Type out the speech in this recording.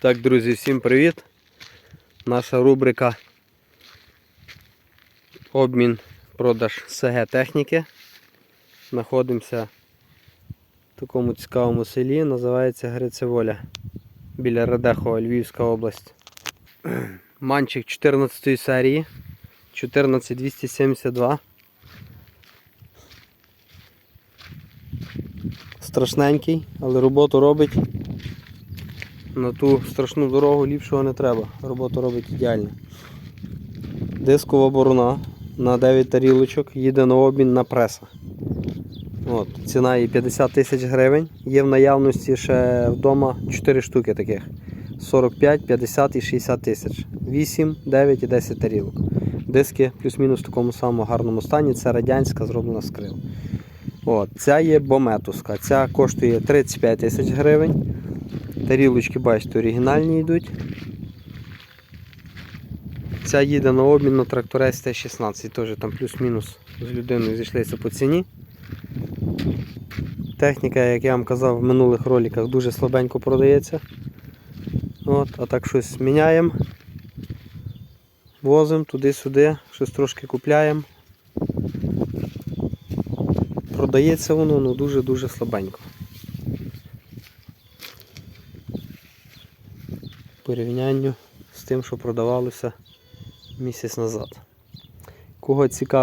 Так, друзі, всім привіт! Наша рубрика Обмін продаж СГ техніки. Знаходимося в такому цікавому селі, називається Грицеволя. Біля Радехова, Львівська область. Манчик 14 серії 14272. Страшненький, але роботу робить. На ту страшну дорогу ліпшого не треба. Роботу робить ідеально. Дискова борона на 9 тарілочок їде на обмін на преса. От, ціна її 50 тисяч гривень. Є в наявності ще вдома 4 штуки таких. 45, 50 і 60 тисяч. 8, 9 і 10 тарілок. Диски плюс-мінус в такому самому гарному стані. Це радянська зроблена з крил. От, ця є бометуска. Ця коштує 35 тисяч гривень. Тарілочки, бачите, оригінальні йдуть. Ця їде на обмін на тракторець Т-16, теж там плюс-мінус з людиною зійшлися по ціні. Техніка, як я вам казав в минулих роликах, дуже слабенько продається. От, а так щось міняємо, возимо туди-сюди, щось трошки купляємо. Продається воно ну, дуже-дуже слабенько. Порівнянню з тим, що продавалося місяць назад. Кого цікавить,